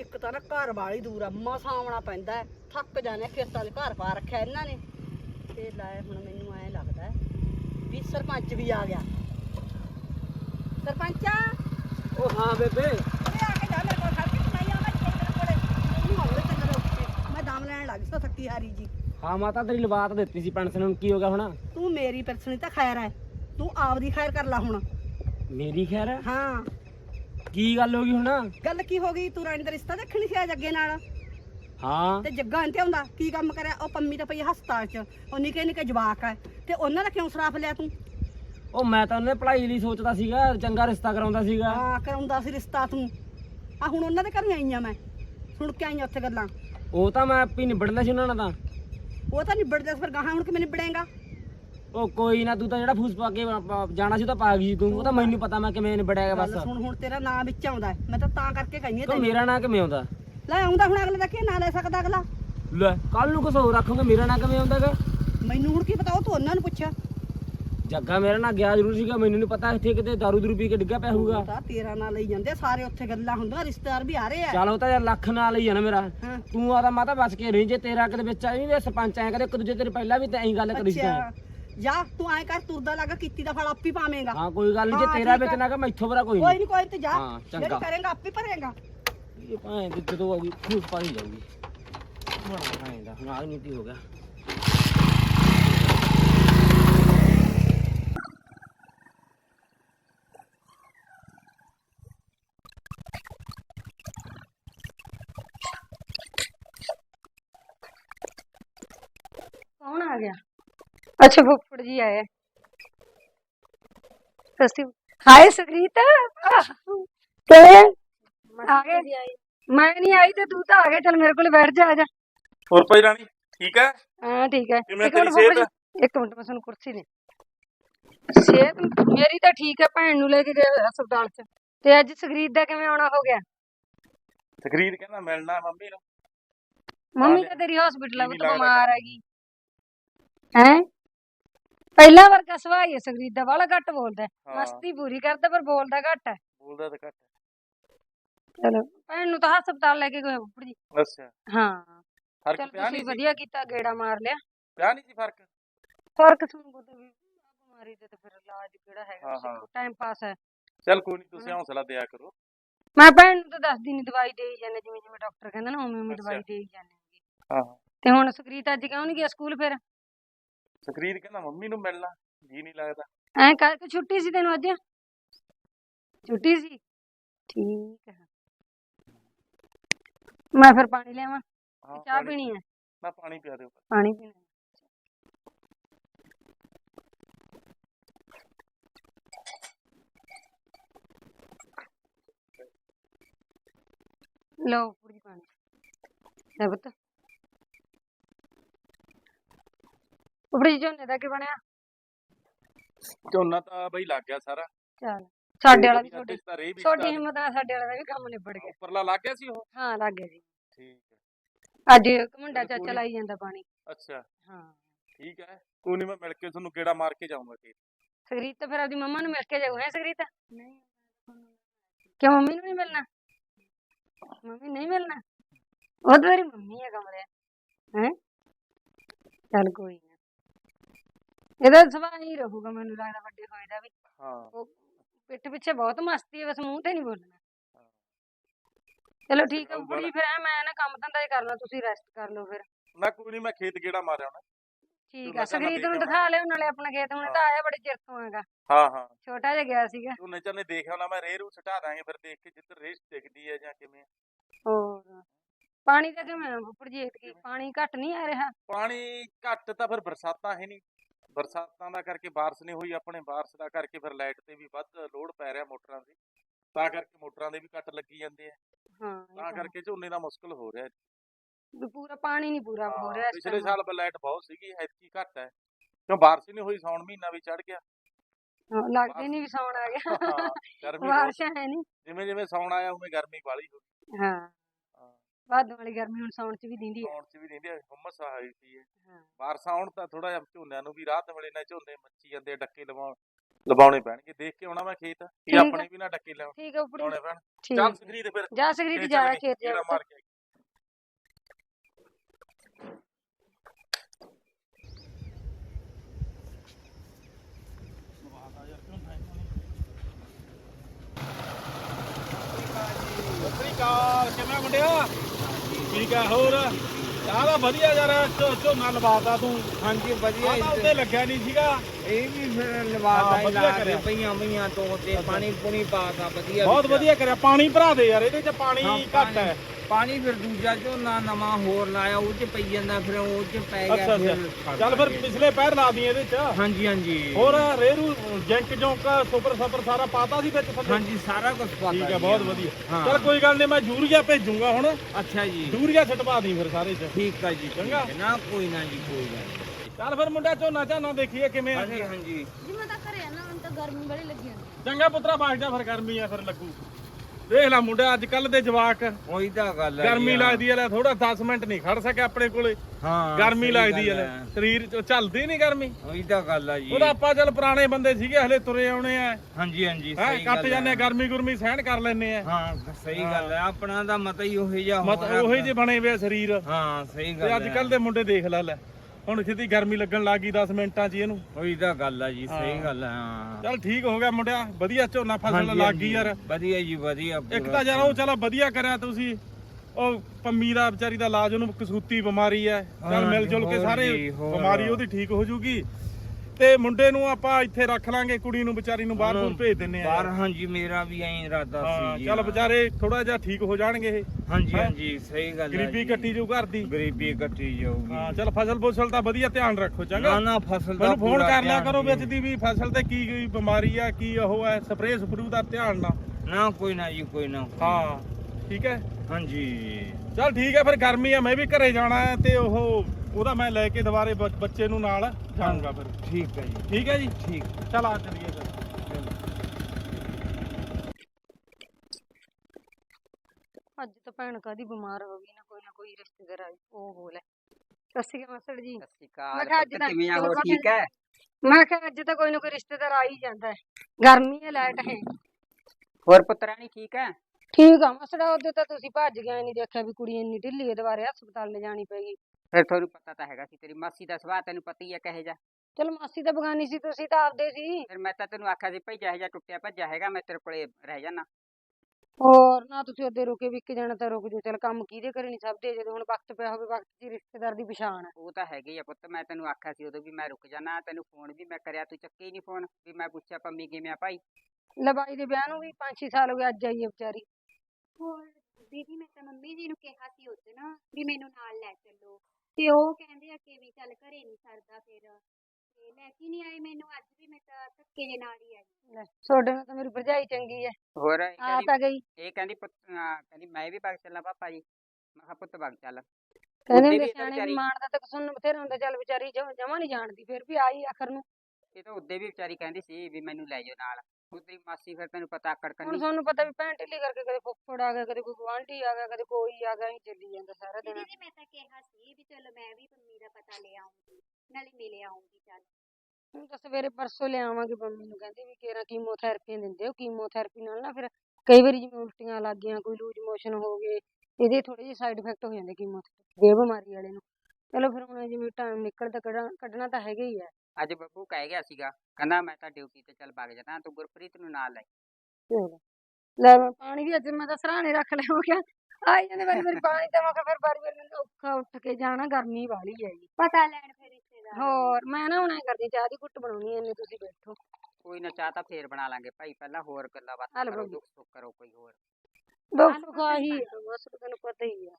ਇੱਕ ਤਾਂ ਨਾ ਘਰ ਵਾਲੀ ਦੂਰ ਆ ਮਸਾਂ ਆਉਣਾ ਪੈਂਦਾ ਹੈ। ਥੱਕ ਜਾਣੇ ਖੇਤਾਂ ਦੇ ਘਰ ਪਾ ਰੱਖਿਆ ਇਹਨਾਂ ਨੇ। ਤੇ ਲਾਏ ਹੁਣ ਮੈਨੂੰ ਐ ਲੱਗਦਾ ਹੈ ਵੀ ਸਰਪੰਚ ਵੀ ਆ ਗਿਆ। ਸਰਪੰਚਾ? ਉਹ ਹਾਂ ਬੇਬੇ। ਆ ਕੇ ਜਾ ਮੇਰੇ ਕੋਲ ਖੜ ਕੇ ਕਮਾਈ ਆ ਮੈਂ ਤੇਰੇ ਕੋਲੇ। ਨਹੀਂ ਹੋਵੇ ਤੇਰੇ ਉੱਤੇ ਮੈਂ ਦਮ ਲੈਣ ਲੱਗ ਸੋ ਥੱਕੀ ਹਾਰੀ ਜੀ। ਹਾਂ ਮਾਤਾ ਤੇਰੀ ਲਵਾਤ ਦਿੱਤੀ ਸੀ ਪੈਨਸ਼ਨ ਨੂੰ ਕੀ ਹੋ ਗਿਆ ਹੁਣ? ਤੂੰ ਮੇਰੀ ਪਰਸਨੀ ਤਾਂ ਖੈਰ ਹੈ। ਤੂੰ ਆਪਦੀ ਖੈਰ ਕਰ ਲੈ ਹੁਣ। ਮੇਰੀ ਖੈਰ ਹੈ? ਹਾਂ। ਕੀ ਗੱਲ ਹੋ ਗਈ ਹੁਣ? ਗੱਲ ਕੀ ਹੋ ਗਈ? ਤੂੰ ਰਾਣੀ ਦਾ ਰਿਸ਼ਤਾ ਦੇਖਣੀ ਸੀ ਆ ਜੱਗੇ ਨਾਲ? ਹਾਂ। ਤੇ ਜੱਗਾ ਇੰਤੇ ਹੁੰਦਾ ਕੀ ਕੰਮ ਕਰਿਆ? ਉਹ ਪੰਮੀ ਤਾਂ ਪਈ ਆ ਹਸਪਤਾਲ 'ਚ। ਉਹ ਨਿੱਕੇ ਨਿੱਕੇ ਜਵਾਕ ਹੈ ਤੇ ਉਹਨਾਂ ਦਾ ਕਿਉਂ ਸਰਾਫ ਲਿਆ ਤੂੰ? ਉਹ ਮੈਂ ਤਾਂ ਉਹਨੇ ਪੜ੍ਹਾਈ ਲਈ ਸੋਚਦਾ ਸੀਗਾ ਚੰਗਾ ਰਿਸ਼ਤਾ ਕਰਾਉਂਦਾ ਸੀਗਾ। ਆ ਕਰਾਉਂਦਾ ਸੀ ਰਿਸ਼ਤਾ ਤੂੰ। ਆ ਹੁਣ ਉਹਨਾਂ ਦੇ ਘਰ ਹੀ ਆਈਆਂ ਮੈਂ। ਸੁਣ ਕੇ ਆਈਆਂ ਉੱਥੇ ਗੱਲਾਂ। ਉਹ ਤਾਂ ਮੈਂ ਆਪੀ ਨਿਬੜ ਲਿਆ ਸੀ ਉਹਨਾਂ ਨਾਲ ਤਾਂ। ਉਹ ਤਾਂ ਨਿਬੜ ਜਾ ਫਿਰ ਗਾਹਾਂ ਹੁਣ ਕਿਵੇਂ ਨਿਬੜੇਗਾ। ਉਹ ਕੋਈ ਨਾ ਤੂੰ ਤਾਂ ਜਿਹੜਾ ਫੂਸ ਪਾ ਕੇ ਪ- ਜਾਣਾ ਸੀ ਉਹ ਤਾਂ ਪਾ ਗਈ ਤੂੰ ਉਹ ਤਾਂ ਮੈਨੂੰ ਪਤਾ ਮੈਂ ਕਿਵੇਂ ਨਿਬੜਿਆਗਾ ਗੱਲ ਬਸ। ਸੁਣ ਹੁਣ ਤੇਰਾ ਨਾਂ ਵਿੱਚ ਆਉਂਦਾ ਹੈ। ਮੈਂ ਤਾਂ ਤਾਂ ਕਰਕੇ ਕਹਿੰਦੀ ਤੂੰ ਹਾਂ ਮੇਰਾ ਨਾਂ ਕਿਵੇਂ ਆਉਂਦਾ? ਲੈ ਆਉਂਦਾ ਹੁਣ ਅਗਲੇ ਦਾ ਕੀ ਨਾਂ ਲੈ ਸਕਦਾ ਅਗਲਾ? ਲੈ ਕੱਲ ਨੂੰ ਕੁਛ ਹੋਰ ਰੱਖੂਗਾ ਮੇਰਾ ਨਾਂ ਕਿਵੇਂ ਆਉਂਦਾਗਾ ਮੈਨੂੰ ਹੁਣ ਕੀ ਪਤਾ ਉਹ ਤੂੰ ਉਹਨਾਂ ਨੂੰ ਪੁੱਛਿਆ। ਜੱਗਾ ਮੇਰਾ ਨਾਂ ਗਿਆ ਜ਼ਰੂਰ ਸੀਗਾ ਮੈਨੂੰ ਨਹੀਂ ਪਤਾ ਇੱਥੇ ਕਿਤੇ ਦਾਰੂ ਦਰੂ ਪੀ ਕੇ ਡਿੱਗਾ ਪਿਆ ਹੋਊਗਾ। ਤਾਂ ਤੇਰਾ ਨਾਂ ਲਈ ਜਾਂਦੇ ਸਾਰੇ ਉੱਥੇ ਗੱਲਾਂ ਹੁੰਦੀਆਂ ਰਿਸ਼ਤੇਦਾਰ ਵੀ ਆ ਰਹੇ ਆ। ਚੱਲ ਉਹ ਤਾਂ ਯਾਰ ਲੱਖ ਨਾਲ ਹੀ ਆ ਨਾ ਮੇਰਾ। ਹਾਂ। ਤੂੰ ਆਦਾ ਮਾਤਾ ਬਚ ਕੇ ਰਹੀ ਜੇ ਤੇਰਾ ਕਿਤੇ ਵਿੱਚ ਆਈ ਨਹੀਂ ਸਰਪੰਚ ਐ ਕਦੇ ਇੱਕ ਦੂਜੇ ਤੇਰੇ ਪਹਿਲਾਂ ਵੀ ਤਾਂ ਐਂ ਗੱਲ ਕਰੀ ਸੀ ਤੈਂ। ਅੱਛਾ ਜਾ ਤੂੰ ਐਂ ਕਰ ਤੁਰਦਾ ਲੱਗਾ ਕੀਤੀ ਦਾ ਫਲ ਆਪੀ ਪਾਵੇਂਗਾ। ਹਾਂ ਕੋਈ ਗੱਲ ਨਹੀਂ ਜੇ ਹਾਂ, ਤੇਰਾ ਠੀਕ ਵਿੱਚ ਆ। ਨਾ ਕਿ ਮੈਥੋਂ ਬਰਾ ਕੋਈ ਕੋਈ ਨਹੀਂ ਨਹੀਂ ਕੋਈ ਨੀ, ਤੇ ਜਾ। ਹਾਂ, ਜਿਹੜੀ ਚੰਗਾ। ਕਰੇਗਾ ਆਪੇ ਭਰੇਗਾ। ਇਹ ਭਾਂ ਜਦੋਂ ਆ ਗਈ ਖੂਸ ਪਾਣੀ ਜਾਊਗੀ ਬੜਾ ਭਾਂ ਦਾ ਹੁਣ ਆਹ ਨੀਤੀ ਹੋ ਗਿਆ ਆ ਗਿਆ ਅੱਛਾ ਫੁੱਫੜ ਜੀ ਆਏ। ਸਸਤੀ ਹਾਏ ਸੁਖਰੀਤ ਕਿਵੇਂ? ਆ ਗਏ। ਮੈਂ ਨਹੀਂ ਆਈ ਤੇ ਤੂੰ ਤਾਂ ਆ ਗਿਆ। ਚਲ ਮੇਰੇ ਕੋਲ ਬੈਠ ਜਾ ਆ ਜਾ। ਹੋਰ ਭਾਈ ਰਾਣੀ ਠੀਕ ਹੈ? ਹਾਂ ਠੀਕ ਹੈ। ਕਿਵੇਂ ਇੱਕ ਮਿੰਟ ਤੇਰੀ ਫੁੱਫੜ ਜੀ, ਇੱਕ ਮਿੰਟ ਮੈਂ ਤੁਹਾਨੂੰ ਕੁਰਸੀ ਦੇ ਸਿਹਤ ਮੇਰੀ ਤਾਂ ਠੀਕ ਹੈ ਭੈਣ ਨੂੰ ਲੈ ਕੇ ਗਏ ਹੋਏ ਹਸਪਤਾਲ 'ਚ। ਤੇ ਅੱਜ ਸੁਖਰੀਤ ਦਾ ਕਿਵੇਂ ਆਉਣਾ ਹੋ ਗਿਆ? ਤਕਰੀਰ ਕਹਿੰਦਾ ਮਿਲਣਾ ਮੰਮੀ ਨੂੰ। ਮੰਮੀ। ਤਾਂ ਤੇਰੀ ਹਸਪੀਟਲ ਆ ਉਹ ਤਾਂ ਬਿਮਾਰ ਹੈਗੀ। ਹੈ? ਪਹਿਲਾ ਵਰਗਾ ਸੁਭਾਅ ਹੀ ਹੈ ਸੁਖਰੀਤ ਦਾ ਵਾਲਾ ਘੱਟ ਬੋਲਦਾ ਹੈ। ਹਾਂ। ਮਸਤੀ ਪੂਰੀ ਕਰਦਾ ਪਰ ਬੋਲਦਾ ਘੱਟ ਹੈ। ਬੋਲਦਾ ਤਾਂ ਘੱਟ ਚਲੋ ਭੈਣ ਨੂੰ ਤਾਂ ਹਸਪਤਾਲ ਲੈ ਕੇ ਗਏ ਫੁੱਫੜ ਜੀ ਅੱਛਾ। ਹਾਂ। ਫ਼ਰਕ ਚਲ ਪਿਆ ਤੁਸੀਂ ਨਹੀਂ ਸੀ? ਵਧੀਆ ਕੀਤਾ ਗੇੜਾ ਮਾਰ ਲਿਆ। ਪਿਆ ਨਹੀਂ ਸੀ ਫ਼ਰਕ? ਫ਼ਰਕ ਤੁਹਾਨੂੰ ਪਤਾ ਵੀ ਆਹ ਬਿਮਾਰੀ ਤੇ ਤਾਂ ਫਿਰ ਇਲਾਜ ਕਿਹੜਾ ਹੈਗਾ ਹਾਂ, ਹਾਂ। ਟਾਈਮ ਪਾਸ ਹੈ। ਚੱਲ ਕੋਈ ਨਹੀਂ ਤੁਸੀਂ। ਹੌਸਲਾ ਦਿਆ ਕਰੋ। ਮੈਂ ਭੈਣ ਨੂੰ ਤਾਂ ਦੱਸਦੀ ਨਹੀਂ ਦਵਾਈ ਦੇਈ ਜਾਂਦੇ ਜਿਵੇਂ ਜਿਵੇਂ ਡਾਕਟਰ ਕਹਿੰਦਾ ਨਾ ਉਵੇਂ ਉਵੇਂ ਅੱਛਾ। ਦਵਾਈ ਦੇਈ ਜਾਂਦੇ ਹਾਂ ਤੇ ਹੁਣ ਸੁਖਰੀਤ ਅੱਜ ਕਿਉਂ ਨਹੀਂ ਗਿਆ ਸਕੂਲ ਫਿਰ? ਤਕਰੀਰ ਕਹਿੰਦਾ ਮੰਮੀ ਨੂੰ ਮਿਲਣਾ ਜੀ ਨਹੀਂ ਲੱਗਦਾ। ਐਂ ਕੱਲ ਕਿ ਛੁੱਟੀ ਸੀ ਤੈਨੂੰ ਅੱਜ? ਛੁੱਟੀ ਸੀ? ਠੀਕ ਹੈ। ਮੈਂ ਫਿਰ ਪਾਣੀ ਲਿਆਵਾਂ ਹਾਂ ਚਾਹ ਪਾਣੀ- ਪੀਣੀ ਹੈ? ਨਾ ਪਾਣੀ ਪਿਆ ਦਿਓ ਪਾਣੀ ਪੀਣਾ ਹੈ। ਲਓ ਪੂਰੀ ਪਾਣੀ। ਲੈ ਪੁੱਤ। ਉਪਰੀ ਝੋਨੇ ਦਾ ਕੀ ਬਣਿਆ? ਝੋਨਾ ਤਾਂ ਬਈ ਲੱਗ ਗਿਆ ਸਾਰਾ। ਚੱਲ ਸਾਡੇ ਵਾਲਾ ਵੀ ਤੁਹਾਡੀ start- ਹਿੰਮਤ ਨਾਲ ਸਾਡੇ ਵਾਲਾ ਦਾ ਵੀ ਕੰਮ ਨਿਬੜ ਗਿਆ। ਉੱਪਰਲਾ ਲੱਗ ਗਿਆ ਸੀ ਉਹ? ਹਾਂ ਲੱਗ ਗਿਆ ਜੀ। ਠੀਕ ਹੈ। ਅੱਜ ਚਲੋ ਚਾਚਾ ਲਾਈ ਜਾਂਦਾ ਪਾਣੀ। ਅੱਛਾ। ਹਾਂ। ਠੀਕ ਹੈ। ਕੋਈ ਨਹੀਂ ਮੈਂ ਮਿਲ ਕੇ ਤੁਹਾਨੂੰ ਕਿਹੜਾ ਮਾਰ ਕੇ ਜਾਊਂਗਾ ਖੇਤ ਸਗਰੀਤ ਤਾਂ ਫਿਰ ਆਪਦੀ ਮੰਮਾ ਨੂੰ ਮਿਲ ਕੇ ਜਾਊ ਹੈ ਸਗਰੀਤ? ਨਹੀਂ ਕਿਉਂ ਮੰਮੀ ਨੂੰ ਨਹੀਂ ਮਿਲਣਾ? ਮੰਮੀ ਨਹੀਂ ਮਿਲਣਾ? ਉਹ ਤਾਂ ਤੇਰੀ ਮੰਮੀ ਹੈ ਕਮਰੇ ਹੈ? ਚੱਲ ਕੋਈ ਇਹਦਾ ਸੁਭਾਅ ਹੀ ਰਹੂਗਾ ਮੈਨੂੰ ਲੱਗਦਾ ਵੱਡੇ ਹੋਏ ਦਾ ਵੀ। ਹਾਂ। ਉਹ ਪਿੱਠ ਪਿੱਛੇ ਬਹੁਤ ਮਸਤੀ ਹੈ ਬਸ ਮੂੰਹ ਤੇ ਨਹੀਂ ਬੋਲਣਾ। ਚਲੋ ਠੀਕ ਹੈ ਉਹ ਬੁੜੀ ਫਿਰ ਐਂ ਮੈਂ ਨਾ ਕੰਮ ਧੰਦਾ ਹੀ ਕਰਨਾ ਤੁਸੀਂ ਰੈਸਟ ਕਰ ਲਓ ਫਿਰ। ਨਾ ਕੋਈ ਨਹੀਂ ਮੈਂ ਖੇਤ ਕਿਹੜਾ ਮਾਰਿਆ ਹੋਣਾ। ਠੀਕ ਮੈਂ ਆ ਤਾਂ ਸਗਰੀਤ ਨੂੰ ਦੇਖ ਦਿਖਾ ਲਿਓ ਨਾਲੇ ਆਪਣਾ ਖੇਤ ਹੁਣ ਤਾਂ ਹਾਂ। ਆਇਆ ਬੜੇ ਚਿਰ ਤੋਂ ਹੈਗਾ। ਹਾਂ ਹਾਂ। ਛੋਟਾ ਜਿਹਾ ਗਿਆ ਸੀਗਾ। ਤੂੰ ਨੇਚਰ ਨੇ ਦੇਖਿਆ ਹੋਣਾ ਮੈਂ ਰੇ ਰੂ ਛਟਾ ਦਾਂਗੇ ਫਿਰ ਦੇਖ ਕੇ ਜਿੱਧਰ ਰੇਸ ਦਿਖਦੀ ਹੈ ਜਾਂ ਕਿਵੇਂ ਹੋਰ ਪਾਣੀ ਦਾ ਕਿਵੇਂ ਆ ਫੁੱਫੜ ਜੀ ਐਤਕੀ ਪਾਣੀ ਘੱਟ ਨਹੀਂ ਆ ਰਿਹਾ? ਪਾਣੀ ਘੱਟ ਤਾਂ ਫਿਰ ਬਰਸਾਤਾਂ ਹੈ ਨਹੀਂ ਬਰਸਾਤਾਂ ਦਾ ਕਰਕੇ ਬਾਰਿਸ਼ ਨਹੀਂ ਹੋਈ ਆਪਣੇ ਬਾਰਿਸ਼ ਦਾ ਕਰਕੇ ਫਿਰ ਲਾਈਟ ਤੇ ਵੀ ਵੱਧ ਲੋਡ ਪੈ ਰਿਹਾ ਮੋਟਰਾਂ ਦੀ ਤਾਂ ਕਰਕੇ ਮੋਟਰਾਂ ਦੇ ਵੀ ਕੱਟ ਲੱਗੀ ਜਾਂਦੇ ਆ। ਹਾਂ ਤਾਂ ਕਰਕੇ ਝੋਨੇ ਦਾ ਮੁਸ਼ਕਲ ਹੋ ਰਿਹਾ ਵੀ ਪੂਰਾ ਪਾਣੀ ਨਹੀਂ ਪੂਰਾ ਹੋ ਰਿਹਾ ਪਿਛਲੇ। ਸਾਲ ਲਾਈਟ ਬਹੁਤ ਸੀਗੀ ਐਤਕੀ ਘੱਟ ਹੈ। ਕਿਉਂ ਬਾਰਿਸ਼ ਨਹੀਂ ਹੋਈ ਸੌਣ ਮਹੀਨਾ ਵੀ ਚੜ ਗਿਆ। ਹਾਂ, ਲੱਗਦਾ ਨਹੀਂ ਵੀ ਸੌਣ ਆ ਗਿਆ। ਗਰਮੀ ਬਾਰਿਸ਼ਾਂ ਹੈ ਨਹੀਂ। ਜਿਵੇਂ ਜਿਵੇਂ ਸੌਣ ਆਇਆ ਉਵੇਂ ਗਰਮੀ ਵਾਲੀ ਹੋ ਗਈ। ਹਾਂ। ਵਾਧੂ ਵਾਲੀ ਗਰਮੀ ਹੁਣ ਸੌਣ ਚ ਵੀ ਦਿੰਦੀ ਹੈ ਸੌਣ ਚ ਵੀ ਰਹਿੰਦੀ ਹੈ ਹੁਮਸ ਆ ਹੋਈ ਸੀ ਹਾਂ। ਬਾਰਿਸ਼ ਆਉਣ ਤਾਂ ਥੋੜਾ ਜਿਹਾ ਝੋਨਿਆਂ ਨੂੰ ਵੀ ਰਾਹਤ ਮਿਲੇ ਨਾ ਝੋਨੇ ਮੱਚੀ ਜਾਂਦੇ ਡੱਕੇ ਲਵਾਉਣ ਲਵਾਉਣੇ ਪੈਣਗੇ। ਦੇਖ ਕੇ ਆਉਣਾ ਮੈਂ ਖੇਤ ਕੀ। ਆਪਣੇ ਵੀ ਨਾ ਡੱਕੇ ਲਾਉਣ ਠੀਕ ਹੈ ਫੁੱਫੜ ਲਾਉਣੇ ਜੀ ਪੈਣ ਚੱਲ। ਸਕਰੀ ਤੇ ਫਿਰ ਜਾ ਸਗਰੀਤ ਖੇਤ ਜਾ ਖੇਤ ਜਾ। ਮਾਰ ਕੇ ਆਈ। ਸ੍ਰੀਕਾਲ ਕਿਵੇਂ ਮੁੰਡਿਆ ਠੀਕ ਆ ਹੋਰ? ਤਾਂ ਵਧੀਆ ਯਾਰ ਝੋਨਾ ਲਵਾਤਾ ਤੂੰ। ਹਾਂਜੀ ਵਧੀਆ ਆਹ ਉੱਤੇ ਲੱਗਿਆ ਨਹੀਂ ਸੀਗਾ। ਇਹ ਵੀ ਫਿਰ ਲਵਾਤਾ ਹਾਂ, ਹੀ ਵਧੀਆ ਲਾ ਕੇ ਕਰਿਆ। ਪਈਆਂ ਪਈਆਂ ਤੋਂ ਤੇ ਪਾਣੀ ਪੁਣੀ ਪਾਤਾ ਵਧੀਆ ਬਹੁਤ। ਵਧੀਆ ਕਰਿਆ। ਪਾਣੀ ਭਰਾ ਦੇ ਯਾਰ ਇਹਦੇ 'ਚ ਪਾਣੀ ਹਾਂ, ਘੱਟ ਹੈ। ਪਾਣੀ ਫਿਰ ਦੂਜਾ ਝੋਨਾ ਨਵਾਂ ਹੋਰ ਲਾਇਆ ਉਹ ਚ ਪਈ ਜਾਂਦਾ ਫਿਰ ਉਹ ਚ ਪੈ ਗਿਆ ਅੱਛਾ ਚੱਲ ਫਿਰ ਪਿਛਲੇ ਪੈਰ ਲਾ ਦੀ ਇਹਦੇ 'ਚ। ਹਾਂਜੀ ਹਾਂਜੀ। ਹੋਰ ਰੇਰੂ ਜੈਂਕ ਜੌਂਕ ਸੁਪਰ ਸਪਰ ਸਾਰਾ ਪਾਤਾ ਸੀ ਵਿੱਚ ਥੱਲੇ? ਹਾਂਜੀ ਸਾਰਾ ਕੁਝ ਪਤਾ ਠੀਕ ਹੈ ਬਹੁਤ। ਵਧੀਆ। ਹਾਂ। ਚੱਲ ਕੋਈ ਗੱਲ ਨਹੀਂ ਮੈਂ ਯੂਰੀਆ ਭੇਜੂਗਾ ਹੁਣ। ਅੱਛਾ ਜੀ। ਯੂਰੀਆ ਛਟਵਾ ਦੀ ਫਿਰ ਸਾਰੇ 'ਚ। ਠੀਕ ਆ ਜੀ ਠੀਕ ਚੰਗਾ। ਹੈ, ਨਾ ਕੋਈ ਨਾ ਜੀ ਕੋਈ ਨਾ। ਚੱਲ ਫਿਰ ਮੁੰਡਾ ਝੋਨਾ ਝਾਨਾ ਦੇਖੀਏ ਕਿਵੇਂ ਆ। ਹਾਂਜੀ। ਹਾਂਜੀ। ਜੀ ਮੈਂ ਤਾਂ ਘਰੇ ਆ ਨਾ ਮੈਨੂੰ ਤਾਂ ਗਰਮੀ ਬੜੀ ਲੱਗੀ ਜਾਂਦੀ। ਚੰਗਾ ਪੁੱਤਰਾ ਬਾਗ ਜਾ ਫਿਰ ਗਰਮੀ ਆ ਫਿਰ ਲੱਗੂ। ਦੇਖ ਲੈ ਮੁੰਡਾ ਅੱਜ ਕੱਲ ਦੇ ਜਵਾਕ। ਉਹੀ ਤਾਂ ਗੱਲ ਹੈ ਗਰਮੀ ਜੀ। ਲੱਗਦੀ ਐ ਲੈ ਥੋੜਾ 10 ਮਿੰਟ ਨਹੀਂ ਖੜ ਸਕਿਆ ਆਪਣੇ ਕੋਲੇ। ਹਾਂ ਗਰਮੀ ਲੱਗਦੀ ਐ ਲੈ। ਸਰੀਰ ਚ ਚੱਲਦੀ ਨਹੀਂ ਗਰਮੀ। ਉਹੀ ਤਾਂ ਗੱਲ ਆ ਜੀ। ਉਹਦਾ ਆਪਾਂ ਚੱਲ ਪੁਰਾਣੇ ਬੰਦੇ ਸੀਗੇ ਹਲੇ ਤੁਰੇ ਆਉਣੇ ਆ। ਹਾਂਜੀ ਹਾਂਜੀ ਸਹੀ ਕੱਟ ਗੱਲ ਜਾਂਦੇ ਆ ਹੈ। ਗਰਮੀ ਗੁਰਮੀ ਸਹਿਣ ਕਰ ਲੈਨੇ ਆ। ਹਾਂ ਸਹੀ ਗੱਲ ਹੈ ਆਪਣਾ ਦਾ ਮਤਾ ਹੀ ਉਹੀ ਜਿਹਾ ਮਤ। ਉਹੀ ਜਿਹੇ ਬਣੇ ਵੇ ਸਰੀਰ। ਹਾਂ ਸਹੀ ਗੱਲ ਤੇ ਅੱਜ ਕੱਲ ਦੇ ਮੁੰਡੇ ਦੇਖ ਲੈ ਲੈ। ਹੁਣ ਸਿੱਧੀ ਗਰਮੀ ਲੱਗਣ ਲੱਗੀ 10 ਮਿੰਟਾਂ 'ਚ ਹੀ ਇਹਨੂੰ। ਉਹੀ ਤਾਂ ਗੱਲ ਆ ਜੀ ਸਹੀ। ਗੱਲ ਹੈ ਹਾਂ। ਚੱਲ ਠੀਕ ਹੋ ਗਿਆ ਮੁੰਡਿਆ ਵਧੀਆ ਝੋਨਾ ਫਸਲ ਹਾਂਜੀ, ਲੱਗ ਗਈ ਯਾਰ। ਵਧੀਆ ਜੀ ਵਧੀਆ ਇੱਕ। ਤਾਂ ਯਾਰ ਉਹ ਚਲੋ ਵਧੀਆ ਕਰਿਆ ਤੁਸੀਂ। ਉਹ ਪੰਮੀ ਦਾ ਵਿਚਾਰੀ ਦਾ ਇਲਾਜ ਉਹਨੂੰ ਕਸੂਤੀ ਬਿਮਾਰੀ ਹੈ। ਚੱਲ ਹਾਂ, ਮਿਲ ਜੁਲ ਕੇ ਸਾਰੇ ਹੋਰ। ਬਿਮਾਰੀ ਉਹਦੀ ਠੀਕ ਹੋ ਜੂਗੀ। ਤੇ ਮੁੰਡੇ ਨੂੰ ਆਪਾਂ ਇੱਥੇ ਰੱਖ ਲਾਂਗੇ ਕੁੜੀ ਨੂੰ ਵਿਚਾਰੀ ਨੂੰ ਬਾਹਰ ਬੂਰ ਭੇਜ ਦਿੰਨੇ ਆ ਬਾਹਰ। ਹਾਂਜੀ ਮੇਰਾ ਵੀ ਐਂ ਇਰਾਦਾ ਸੀ ਜੀ ਚੱਲ। ਵਿਚਾਰੇ ਥੋੜਾ ਜਿਹਾ ਠੀਕ ਹੋ ਜਾਣਗੇ ਇਹ ਹਾਂਜੀ? ਹਾਂਜੀ ਸਹੀ ਗੱਲ ਹੈ ਗਰੀਬੀ। ਕੱਟੀ ਜੂ ਘਰ ਦੀ ਗਰੀਬੀ ਕੱਟੀ ਜਾਊਗੀ ਹਾਂ ਚੱਲ ਫਸਲ ਫੁਸਲ ਦਾ ਵਧੀਆ ਧਿਆਨ ਰੱਖੋ ਚੰਗਾ ਨਾ ਨਾ ਫਸਲ ਦਾ ਮੈਨੂੰ ਫੋਨ ਕਰ ਲਿਆ ਕਰੋ ਵਿੱਚ। ਦੀ ਵੀ ਫਸਲ ਤੇ ਕੀ ਕੀ ਬਿਮਾਰੀ ਆ ਕੀ ਉਹ ਹੈ ਸਪਰੇਅ ਸਪਰੂ ਦਾ ਧਿਆਨ ਨਾਲ ਨਾ ਕੋਈ ਨਾ ਜੀ ਕੋਈ ਨਾ ਹਾਂ ਠੀਕ ਹੈ ਹਾਂਜੀ ਚੱਲ ਠੀਕ ਹੈ ਫਿਰ ਗਰਮੀ ਆ ਮੈਂ ਵੀ ਘਰੇ ਜਾਣਾ ਹੈ ਤੇ ਉਹ ਉਹਦਾ ਮੈਂ ਲੈ ਕੇ ਦੁਬਾਰੇ ਬ- ਬੱਚੇ ਨੂੰ ਨਾਲ ਜਾਊਂਗਾ ਫਿਰ। ਠੀਕ ਹੈ ਜੀ। ਠੀਕ ਹੈ ਜੀ? ਠੀਕ। ਚਲ ਆ ਚਲੀਏ ਫਿਰ। ਅੱਜ ਤਾਂ ਭੈਣ ਕਾਦੀ ਬਿਮਾਰ ਹੋ ਗਈ ਨਾ ਕੋਈ ਨਾ ਕੋਈ ਰਿਸ਼ਤੇਦਾਰ ਆਈ ਉਹ ਬੋਲੇ ਸਤਿ ਸ਼੍ਰੀ ਅਕਾਲ ਮਾਸੜ ਜੀ। ਸਤਿ ਸ਼੍ਰੀ ਮੈਂ ਅਕਾਲ ਕਿਹਾ ਅੱਜ ਪੁੱਤ ਤਾਂ ਕਿਵੇਂ ਆ? ਹੋ ਚਲੋ ਠੀਕ ਹੈ? ਮੈਂ ਕਿਹਾ ਅੱਜ ਤਾਂ ਕੋਈ ਨਾ ਕੋਈ ਰਿਸ਼ਤੇਦਾਰ ਆ ਹੀ ਜਾਂਦਾ ਹੈ। ਗਰਮੀ ਹੈ ਲਾਈਟ ਹੈ। ਹੋਰ ਪੁੱਤਰਾਣੀ ਠੀਕ ਹੈ? ਠੀਕ ਆ ਮਸੜਾ ਉਹਦੇ ਤਾਂ ਤੁਸੀਂ ਭੱਜ ਗਏ ਨਹੀਂ ਦੇਖਿਆ ਵੀ ਕੁੜੀ ਇੰਨੀ ਢਿੱਲੀ ਹੈ ਦੁਬਾਰੇ ਹਸਪਤਾਲ ਲੈ ਜਾਣੀ ਪੈਗੀ ਫਿਰ ਤੁਹਾਨੂੰ ਪਤਾ ਤਾਂ ਹੈਗਾ ਸੀ ਤੇਰੀ ਮਾਸੀ ਦਾ ਸੁਭਾਅ ਤੈਨੂੰ ਪਤਾ ਹੀ ਹੈ ਕਹੇ ਜਾ ਚਲ ਮਾਸੀ ਤਾਂ ਬਗਾਨੀ ਸੀ ਤੁਸੀਂ ਤਾਂ ਆਪਦੇ ਸੀ। ਫਿਰ ਮੈਂ ਤਾਂ ਤੈਨੂੰ ਆਖਿਆ ਸੀ ਭਈ ਜਿਹੇ ਜਾ ਟੁੱਟਿਆ ਭੱਜਿਆ ਹੈਗਾ ਮੈਂ ਤੇਰੇ ਕੋਲੇ ਰਹਿ ਜਾਣਾ ਹੋਰ ਨਾ ਤੁਸੀਂ ਉਹਦੇ ਰੁਕੇ ਵੀ ਇੱਕ ਜਾਣਾ ਤਾਂ ਰੁਕ ਜਾਓ ਚਲ ਕੰਮ ਕਿਹਦੇ ਕਰੇ ਨਹੀਂ ਸਭ ਦੇ ਜਦੋਂ ਹੁਣ ਵਕਤ ਪਿਆ ਹੋਵੇ ਵਕਤ ਹੀ ਰਿਸ਼ਤੇਦਾਰ ਦੀ ਪਛਾਣ। ਉਹ ਤਾਂ ਹੈਗੇ ਆ ਪੁੱਤ ਮੈਂ ਤੈਨੂੰ ਆਖਿਆ ਸੀ ਉਦੋਂ ਵੀ ਮੈਂ ਰੁਕ ਜਾਣਾ ਤੈਨੂੰ ਫੋਨ ਵੀ ਮੈਂ ਕਰਿਆ ਤੂੰ ਚੱਕੇ ਹੀ ਨਹੀਂ ਫੋਨ ਵੀ ਮੈਂ ਪੁੱਛਿਆ ਪੰਮੀ ਕਿਵੇਂ ਆ ਭਾਈ। ਲਬਾਈ ਦੇ ਵਿਆਹ ਨੂੰ ਵੀ 5-6 ਸਾਲ ਹੋ ਗਏ ਅੱਜ ਆਈ ਹੈ ਵਿਚਾਰੀ। ਹੋਰ ਦੀਦੀ ਮੈਂ ਤਾਂ ਮੰਮੀ ਜੀ ਨੂੰ ਕਿਹਾ ਸੀ ਉਸ ਦਿਨ ਵੀ ਮੈਨੂੰ ਨਾਲ ਲੈ ਚੱਲੋ। ਤੇ ਉਹ ਕਹਿੰਦੇ ਆ ਕਿ ਵੀ ਚੱਲ ਘਰੇ ਨਹੀਂ ਸਰਦਾ ਫਿਰ। ਤੇ ਲੈ ਕੇ ਨਹੀਂ ਆਏ ਮੈਨੂੰ ਅੱਜ ਵੀ ਮੈਂ ਤਾਂ ਧੱਕੇ ਦੇ ਨਾਲ ਹੀ ਆਈ। ਲੈ, ਤੁਹਾਡੇ ਨਾਲ ਤਾਂ ਮੇਰੀ ਭਰਜਾਈ ਚੰਗੀ ਹੈ ਹੋਰ ਇਹ ਆ ਕਹਿੰਦੀ ਤਾਂ ਗਈ। ਇਹ ਕਹਿੰਦੀ ਪੁੱਤ ਕਹਿੰਦੀ ਮੈਂ ਵੀ ਵਗ ਚੱਲਾਂ ਪਾਪਾ ਜੀ। ਮੈਂ ਕਿਹਾ ਪੁੱਤ ਵਗ ਚੱਲ। ਕਹਿੰਦੇ ਹੁੰਦੇ ਵੀ ਸਿਆਣੇ ਵਿਚਾਰੀ- ਮਾਣ ਦਾ ਤਾਂ ਸੁਣਨ ਬਥੇਰਾ ਹੁੰਦਾ ਚੱਲ ਵਿਚਾਰੀ ਜਮਾ ਨਹੀਂ ਜਾਣਦੀ ਫਿਰ ਵੀ ਆਈ ਆਖਰ ਨੂੰ। ਇਹ ਤਾਂ ਉੱਦੇ ਵੀ ਵਿਚਾਰੀ ਕਹਿੰਦੀ ਸੀ ਵੀ ਮੈਨੂੰ ਲੈ ਜਾਓ ਨਾਲ। ਤੇਰੀ ਮਾਸੀ ਫਿਰ ਤੈਨੂੰ ਪਤਾ ਆਕੜ ਹੁਣ ਕੰਨੀ ਤੁਹਾਨੂੰ ਪਤਾ ਵੀ ਭੈਣ ਢਿੱਲੀ ਕਰਕੇ ਕਦੇ ਫੁੱਫੜ ਆ ਗਿਆ ਕਦੇ ਕੋਈ ਗੁਆਂਢੀ ਆ ਗਿਆ ਕਦੇ ਕੋਈ ਆ ਗਿਆ ਹੀ ਚੱਲੀ ਜਾਂਦਾ ਸਾਰਾ ਤੇ ਦਿਨ। ਦੀਦੀ ਮੈਂ ਤਾਂ ਕਿਹਾ ਸੀ ਵੀ ਚਲੋ ਮੈਂ ਵੀ ਮੰਮੀ ਦਾ ਪਤਾ ਲੈ ਆਉਂਗੀ ਨਾਲੇ ਮਿਲ ਆਉਂਗੀ ਚੱਲ। ਹੁਣ ਤਾਂ ਸਵੇਰੇ ਪਰਸੋਂ ਲਿਆਵਾਂਗੇ ਮੰਮੀ ਨੂੰ ਕਹਿੰਦੇ ਵੀ ਕੇਰਾ ਕੀਮੋਥੈਰੇਪੀ ਦਿੰਦੇ ਹੋ ਕੀਮੋਥੈਰੇਪੀ ਨਾਲ ਨਾ ਫਿਰ ਕਈ ਵਾਰੀ ਜਿਵੇਂ ਉਲਟੀਆਂ ਲੱਗ ਗਈਆਂ ਕੋਈ ਲੂਜ ਮੋਸ਼ਨ ਹੋ ਗਏ ਇਹਦੇ ਥੋੜੇ ਜਿਹੇ ਸਾਈਡ ਇਫੈਕਟ ਹੋ ਜਾਂਦੇ ਕੀਮੋਥੈਰੇਪੀ ਦੇ ਬਿਮਾਰੀ ਵਾਲੇ ਨੂੰ। ਚਲੋ ਫਿਰ ਹੁਣ ਜਿਵੇਂ ਟਾਈਮ ਨਿਕਲਦਾ ਕੱਢਣਾ ਕੱਢਣਾ ਤਾਂ ਹੈਗਾ ਹੀ ਹੈ। ਅੱਜ ਬੱਬੂ ਕਹਿ ਗਿਆ ਸੀਗਾ ਕਹਿੰਦਾ ਮੈਂ ਤਾਂ ਡਿਊਟੀ ਤੇ ਚੱਲ ਵਗ ਜਾਣਾ ਤੂੰ ਗੁਰਪ੍ਰੀਤ ਨੂੰ ਨਾਲ ਲੈ। ਚਲੋ। ਲੈ ਮੈਂ ਪਾਣੀ ਵੀ ਅੱਜ ਮੈਂ ਤਾਂ ਸਰਾਣੇ ਰੱਖ ਲਿਆ ਹੋ ਗਿਆ ਆਈ ਜਾਂਦੇ ਵਾਰੀ ਵਾਰੀ ਪਾਣੀ ਤਾਂ ਮੈਂ ਕਿਹਾ ਫਿਰ ਵਾਰੀ ਵਾਰੀ ਮੈਨੂੰ ਔਖਾ ਉੱਠ ਕੇ ਜਾਣਾ ਗਰਮੀ ਵਾਲੀ ਹੈ ਜੀ। ਪਤਾ ਲੈਣ ਫਿਰ ਰਿਸ਼ਤੇਦਾਰ ਹੋਰ ਮੈਂ ਨਾ ਹੁਣ ਕਰਦੀ ਚਾਹ ਦੀ ਘੁੱਟ ਬਣਾਉਣੀ ਐ ਇੰਨੇ ਤੁਸੀਂ ਬੈਠੋ। ਕੋਈ ਨਾ ਚਾਹ ਤਾਂ ਫੇਰ ਬਣਾ ਲਾਂਗੇ ਭਾਈ ਪਹਿਲਾਂ ਹੋਰ ਗੱਲਾਂ ਬਾਤਾਂ ਕਰੋ। ਦੁੱਖ ਸੁੱਖ ਕਰੋ ਕੋਈ ਹੋਰ। ਦੁੱਖ ਸੁੱਖ ਆਹੀ ਆ, ਬਸ ਤੈਨੂੰ ਪਤਾ ਹੀ ਆ।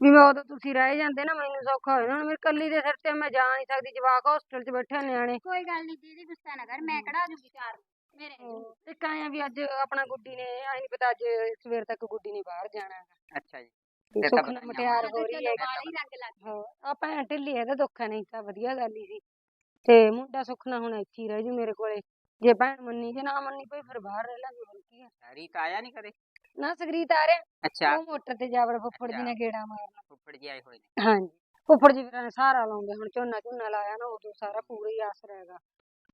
ਵੀ ਮੈਂ ਉਦੋਂ ਤੁਸੀਂ ਰਹਿ ਜਾਂਦੇ ਨਾ ਮੈਨੂੰ ਸੌਖਾ ਹੋ ਜਾਂਦਾ। ਹੁਣ ਮੇਰੀ ਕੱਲੀ ਦੇ ਸਿਰ ਤੇ ਮੈਂ ਜਾ ਨਹੀਂ ਸਕਦੀ ਜਵਾਕ ਹੋਸਟਲ 'ਚ ਬੈਠੇ ਆ ਨਿਆਣੇ। ਕੋਈ ਗੱਲ ਨਹੀਂ ਦੀਦੀ ਗੁੱਸਾ ਨਾ ਕਰ ਮੈਂ ਕਢਾ ਦੂੰਗੀ ਚਾਰ ਮੇਰੇ ਇੱਕ ਆਇਆ ਵੀ ਅੱਜ ਆਪਣਾ ਗੁੱਡੀ ਨੇ ਆਈ ਨਹੀਂ ਪਤਾ ਅੱਜ ਸਵੇਰ ਤੱਕ ਗੁੱਡੀ ਨੇ ਬਾਹਰ ਜਾਣਾ ਹੈਗਾ। ਅੱਛਾ ਜੀ। ਤਾਂ ਸੁੱਖ ਨਾਲ ਮਟਿਆਰ ਹੋ ਰਹੀ ਹੈ ਹਾਂ ਆ ਭੈਣ ਢਿੱਲੀ ਹੈ ਤਾਂ ਦੁੱਖ ਹੈ ਨਹੀਂ ਤਾਂ ਵਧੀਆ ਗੱਲ ਹੀ ਸੀ। ਤੇ ਮੁੰਡਾ ਸੁੱਖ ਨਾਲ ਹੁਣ ਇੱਥੇ ਹੀ ਰਹਿ ਜੂ ਮੇਰੇ ਕੋਲੇ। ਜੇ ਭੈਣ ਮੰਨੀ ਜੇ ਨਾ ਮੰਨੀ ਕੋਈ ਫਿਰ ਬਾਹਰ ਰਹਿ ਲਾਂਗੇ ਹੋਰ ਕੀ ਹੈ ਰੀਤ ਆਇਆ ਨਹੀਂ ਕਦੇ? ਨਾ ਸਗਰੀਤ ਆ ਰਿਹਾ। ਅੱਛਾ। ਉਹ ਮੋਟਰ ਤੇ ਜਾਵੜ ਫੁੱਫੜ ਜੀ। ਨੇ ਗੇੜਾ ਮਾਰਨਾ। ਫੁੱਫੜ ਜੀ ਆਏ ਹੋਏ ਨੇ। ਹਾਂਜੀ। ਫੁੱਫੜ ਜੀ ਫਿਰ ਸਾਰਾ ਲਾਉਂਦੇ ਹੁਣ ਝੋਨਾ ਝੋਨਾ ਲਾਇਆ ਨਾ ਉਦੋਂ ਸਾਰਾ ਪੂਰਾ ਹੀ ਆਸਰਾ ਹੈਗਾ।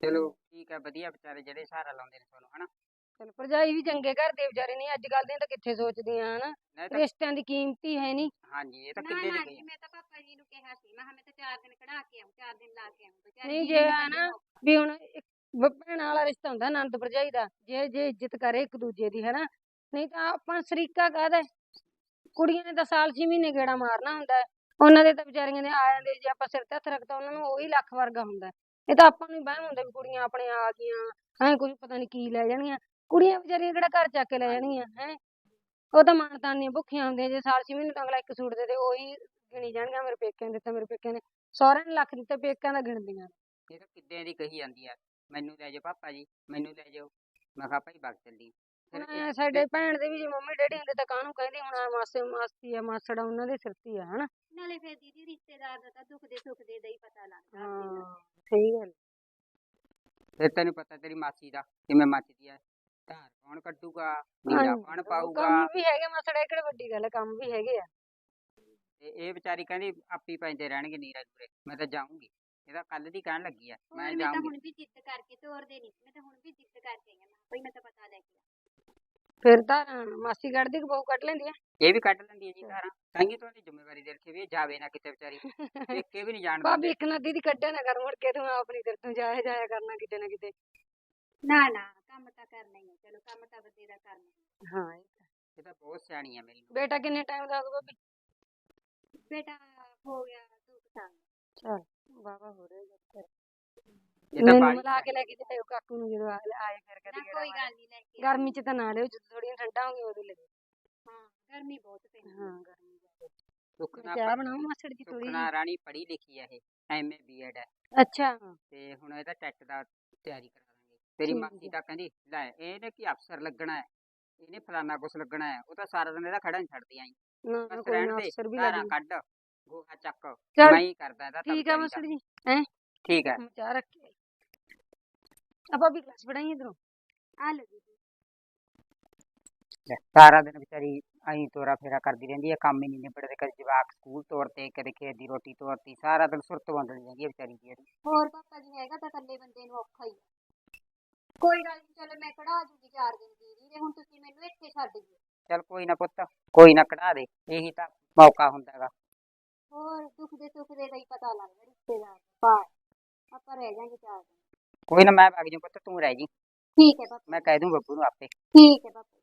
ਚਲੋ ਠੀਕ ਹੈ ਵਧੀਆ ਵਿਚਾਰੇ ਜਿਹੜੇ ਸਹਾਰਾ ਲਾਉਂਦੇ ਨੇ ਤੁਹਾਨੂੰ ਹਨਾ। ਚਲ ਭਰਜਾਈ ਵੀ ਚੰਗੇ ਘਰ ਦੇ ਵਿਚਾਰੇ ਨੇ ਅੱਜ ਕੱਲ ਦੀਆਂ ਤਾਂ ਕਿੱਥੇ ਸੋਚਦੀਆਂ ਹਨਾ। ਨਹੀਂ ਰਿਸ਼ਤਿਆਂ ਦੀ ਕੀਮਤ ਹੀ ਹੈ ਨਹੀਂ ਹਾਂਜੀ ਇਹ ਤਾਂ ਨਾ ਦੀ ਗਈ ਮੈਂ ਤਾਂ ਪਾਪਾ ਜੀ ਨੂੰ ਕਿਹਾ ਸੀ ਮੈਂ ਮੈਂ ਤਾਂ ਚਾਰ ਦਿਨ ਕਢਾ ਕੇ ਆਉਂ ਚਾਰ ਦਿਨ ਲਾ ਕੇ ਆਉਂ ਵਿਚਾਰੀ ਨਹੀਂ ਜੀ ਜੇ ਨੂੰ ਆ ਕੱਢਣਾ ਨਾ ਵੀ ਹੁਣ ਭੈਣਾਂ ਵਾਲਾ ਰਿਸ਼ਤਾ ਹੁੰਦਾ ਆਨੰਦ ਭਰਜਾਈ ਦਾ ਜੇ ਜੇ ਇੱਜ਼ਤ ਕਰੇ ਇੱਕ ਦੂਜੇ ਦੀ ਹਨਾ। ਨਹੀਂ ਤਾਂ ਆਪਾਂ ਸਰੀਕਾ ਕਾਹਦਾ ਕੁੜੀਆਂ ਨੇ ਤਾਂ ਸਾਲ ਛੇ ਮਹੀਨੇ ਗੇੜਾ ਮਾਰਨਾ ਹੁੰਦਾ ਉਹਨਾਂ ਦੇ ਤਾਂ ਵਿਚਾਰੀਆਂ ਦੇ ਆ ਜਾਂਦੇ, ਜੇ ਆਪਾਂ ਸਿਰ ਤੇ ਹੱਥ ਰੱਖਤਾ ਉਹਨਾਂ ਨੂੰ ਉਹੀ ਲੱਖ ਵਰਗਾ ਹੁੰਦਾ ਇਹ ਤਾਂ ਆਪਾਂ ਨੂੰ ਵਹਿਮ ਹੁੰਦਾ ਵੀ ਕੁੜੀਆਂ ਆਪਣੇ ਆ ਗਈਆਂ, ਐ ਕੁਝ ਪਤਾ ਨਹੀਂ ਕੀ ਲੈ ਜਾਣਗੀਆਂ। ਕੁੜੀਆਂ ਵਿਚਾਰੀਆਂ ਕਿਹੜਾ ਘਰ ਚੱਕ ਕੇ ਲੈ ਜਾਣਗੀਆਂ, ਹੈ? ਉਹ ਤਾਂ ਮਾਨਤਾਨੀਆਂ ਭੁੱਖੀਆਂ ਹੁੰਦੀਆਂ, ਜੇ ਸਾਲ ਛੇ ਮਹੀਨੇ ਤੋਂ ਅਗਲਾ ਇੱਕ ਸੂਟ ਦੇ ਦੇ, ਉਹੀ ਗਿਣੀ ਜਾਣਗੀਆਂ ਮੇਰੇ ਪੇਕਿਆਂ ਨੇ ਦਿੱਤਾ ਮੇਰੇ ਪੇਕਿਆਂ ਨੇ। ਸਹੁਰਿਆਂ ਨੇ ਲੱਖ ਦਿੱਤਾ, ਪੇਕਿਆਂ ਦਾ ਗਿਣਦੀਆਂ। ਨੇ। ਇਹ ਤਾਂ ਕਿੱਦੇ ਦੀ ਕਹੀ ਜਾਂਦੀ ਆ? ਮੈਨੂੰ ਲੈ ਜਾਓ ਪਾਪਾ ਜੀ, ਮੈਨੂੰ ਲੈ ਜਾਓ। ਮੈਂ ਕਿਹਾ ਭਾਈ ਵਗ ਚੱਲੀ। ਫਿਰ ਹੁਣ ਇਹ- ਐਂ ਸਾਡੇ ਭੈਣ ਦੇ ਵੀ ਜੇ ਮੰਮੀ ਡੈਡੀ ਹੁੰਦੇ ਤਾਂ ਕਾਹਨੂੰ ਕਹਿੰਦੀ ਹੁਣ ਆਹ ਮਾਸੇ ਮਾਸੀ ਆ ਮਾਸੜਾ ਉਹਨਾਂ ਦੇ ਸਿਰ ਤੇ ਹੀ ਆ ਹਨਾ? ਨਾਲੇ ਫਿਰ ਦੀਦੀ ਰਿਸ਼ਤੇਦਾਰ ਦਾ ਤਾਂ ਦੁੱਖ ਦੇ ਸੁੱਖ ਦੇ ਦਾ ਹੀ ਪਤਾ ਲੱਗਦਾ। ਹਾਂ ਸਹੀ ਗੱਲ। ਫਿਰ ਤੈਨੂੰ ਪਤਾ ਤੇਰੀ ਮਾਸੀ ਦਾ ਕਿਵੇਂ ਮੱਚਦੀ ਹੈ ਧਾਰ ਕੌਣ ਕੱਢੂਗਾ ਨੀਰਾ ਹਾਂਜੀ, ਕੌਣ ਪਾਊਗਾ। ਕੰਮ ਵੀ ਹੈਗੇ ਮਾਸੜਾ ਇਹ ਕਿਹੜੀ ਵੱਡੀ ਗੱਲ ਹੈ ਕੰਮ ਵੀ ਹੈਗੇ ਆ। ਤੇ ਇਹ ਵਿਚਾਰੀ ਕਹਿੰਦੀ ਆਪੀ ਪੈਂਦੇ ਰਹਿਣਗੇ ਨੀਰਾ ਦੂਰੇ ਮੈਂ ਤਾਂ ਜਾਊਂਗੀ। ਇਹ ਤਾਂ ਕੱਲ ਦੀ ਕਹਿਣ ਲੱਗੀ ਆ ਮੈਂ ਮੈਂ ਤਾਂ ਜਾਊਂਗੀ। ਹੁਣ ਵੀ ਜਿੱਦ ਕਰਕੇ ਤੋਰਦੇ ਨਹੀਂ ਮੈਂ ਤਾਂ ਹੁਣ ਵੀ ਜਿੱਦ ਕਰਕੇ ਆਈ ਹਾਂ ਮੈਂ ਕੋਈ ਮੈਂ ਤਾਂ ਪਤਾ ਲੈ ਕੇ। ਫਿਰ ਤਾਂ ਮਾਸੀ ਕੱਢਦੀ ਕਿ ਬਹੂ ਕੱਢ ਲੈਂਦੀ ਆ? ਇਹ ਵੀ ਕੱਢ ਲੈਂਦੀ ਹੈ ਜੀ ਧਾਰਾਂ ਸੰਗੀ ਤੁਹਾਡੀ ਜ਼ਿੰਮੇਵਾਰੀ ਦੇ ਰੱਖੀ ਵੀ ਇਹ ਜਾਵੇ ਨਾ ਕਿਤੇ ਵਿਚਾਰੀ। ਪੇਕੇ ਵੀ ਨਹੀਂ ਜਾਣ ਭਾਬੀ ਦਿੰਦੇ ਇੱਕ ਨਦੀ ਦੀ ਕੱਢਿਆ ਨਾ ਕਰ ਮੁੜ ਕੇ ਤੂੰ ਆਪਣੀ ਤੇਰੇ ਤੋਂ ਜਾਇਆ ਜਾਇਆ ਕਰਨਾ ਕਿਤੇ ਨਾ ਕਿਤੇ। ਨਾ ਨਾ ਕੰਮ ਤਾਂ ਕਰਨਾ ਹੀ ਹੈ ਚਲੋ ਕੰਮ ਤਾਂ ਦਾ ਕਰਨਾ ਹੀ ਇਹ ਤਾਂ। ਤਾਂ ਬਹੁਤ ਸਿਆਣੀ ਆ ਮੇਰੀ ਨੂੰਹ। ਬੇਟਾ ਕਿੰਨੇ ਟਾਈਮ ਦਾ ਹੋ ਗਿਆ ਭਾਬੀ ਬੇਟਾ ਹੋ ਗਿਆ ਦੋ ਕੁ ਸਾਲ। ਦਾ। ਚਲ। ਵਾਵਾ ਹੋ ਰਿਹਾ ਜਦ ਇਹ ਤਾਂ ਮੈਨੂੰ ਮਿਲਾ ਕੇ ਲੈ ਕੇ ਜਾਇਓ ਕਾਕੂ ਨੂੰ ਜਦੋਂ ਆ- ਆਏ ਫਿਰ ਨਾ ਕਦੀ ਗੇੜਾ ਕੋਈ। ਗੱਲ ਨਹੀਂ ਲੈ ਕੇ ਗਰਮੀ ਚ ਤਾਂ ਨਾ ਲਿਓ ਜਦੋਂ ਥੋੜੀਆਂ ਠੰਡਾ ਹੋਣਗੀਆਂ ਉਦੋਂ ਲੈ ਹਾਂ ਗਰਮੀ ਬਹੁਤ ਪੈਂਦੀ ਹਾਂ। ਗਰਮੀ ਸੁਖਨਾ ਚਾਹ ਬਣਾਓ ਮਾਸੜ ਜੀ ਥੋੜੀ ਸੁਖਨਾ ਰਾਣੀ ਪੜ੍ਹੀ ਲਿਖੀ ਆ ਇਹ ਐਮਏ ਬੀਐਡ ਹੈ ਅੱਛਾ। ਤੇ ਹੁਣ ਇਹਦਾ ਟੈਟ ਦਾ ਤਿਆਰੀ ਕਰਾ ਦਾਂਗੇ। ਤੇਰੀ ਠੀਕ ਮਾਸੀ ਹੈ। ਤਾਂ ਕਹਿੰਦੀ ਲੈ ਇਹਨੇ ਕੀ ਅਫਸਰ ਲੱਗਣਾ ਹੈ? ਇਹਨੇ ਫਲਾਨਾ ਕੁਛ ਲੱਗਣਾ ਹੈ। ਉਹ ਤਾਂ ਸਾਰਾ ਦਿਨ ਇਹਦਾ ਖੜਾ ਨਹੀਂ ਛੱਡਦੀ ਆਈ ਨਾ ਬਸ ਕੋਈ ਰਹਿਣ ਨਾ ਦੇ ਅਫਸਰ ਵੀ ਧਾਰਾਂ ਲੱਗ ਕੱਢ। ਗੋਹਾ ਚੱਕ ਚੱਲ ਮੈਂ ਹੀ ਕਰਦਾ ਇਹਦਾ ਤਾਂ ਠੀਕ ਆ ਵਿਚਾਰੀ ਮਾਸੜ ਦਾ। ਜੀ ਹੈ ਠੀਕ ਹੈ ਮੈਂ ਚਾਹ ਰੱਖ ਕੇ ਆਈ। ਆਪਾਂ ਵੀ ਗਲਾਸ ਬਣਾਈਏ ਇਧਰੋਂ ਆ ਲਓ ਦੀਦੀ ਲੈ, ਸਾਰਾ ਦਿਨ ਵਿਚਾਰੀ ਆਈ ਤੋਰਾ ਫੇਰਾ ਕਰਦੀ ਰਹਿੰਦੀ ਹੈ ਕੰਮ ਹੀ ਨਹੀਂ ਨਿਬੜਦੇ ਕਦੇ ਜਵਾਕ ਸਕੂਲ ਤੋਰਤੇ ਕਦੇ ਖੇਤ ਦੀ ਰੋਟੀ ਤੋਰਤੀ ਸਾਰਾ ਦਿਨ ਸੁਰਤ ਬੰਦਣੀ ਰਹਿੰਦੀ ਹੈ ਵਿਚਾਰੀ ਦੀ ਇਹਦੀ। ਹੋਰ ਪਾਪਾ ਜੀ ਹੈਗਾ ਤਾਂ ਇਕੱਲੇ ਬੰਦੇ ਨੂੰ ਔਖਾ ਹੀ ਆ। ਕੋਈ ਗੱਲ ਨਹੀਂ ਚਲੋ ਮੈਂ ਕਢਾ ਜੂਗੀ ਚਾਰ ਦਿਨ ਦੀਦੀ ਦੇ ਹੁਣ ਤੁਸੀਂ ਮੈਨੂੰ ਇੱਥੇ ਛੱਡ ਦਿਓ ਚੱਲ ਕੋਈ ਨਾ ਪੁੱਤ ਕੋਈ ਨਾ ਕਢਾ ਦੇ ਇਹੀ ਤਾਂ ਮੌਕਾ ਹੁੰਦਾ ਹੈਗਾ ਹੋਰ ਦੁੱਖ ਦੇ ਸੁੱਖ ਦੇ ਦਾ ਹੀ ਪਤਾ ਲੱਗਦਾ ਰਿਸ਼ਤੇਦਾਰ ਬਾਹਰ। ਆਪਾਂ ਰਹਿ ਜਾਾਂਗੇ ਚਾਰ ਦਿਨ ਕੋਈ ਨਾ ਮੈਂ ਵਗ ਜੂ ਪੁੱਤ ਤੂੰ ਰਹਿ ਜੀ। ਠੀਕ ਹੈ ਮੈਂ ਕਹਿ ਦੂੰ ਬੱਬੂ ਨੂੰ ਆਪੇ। ਠੀਕ ਹੈ ਪਾਪਾ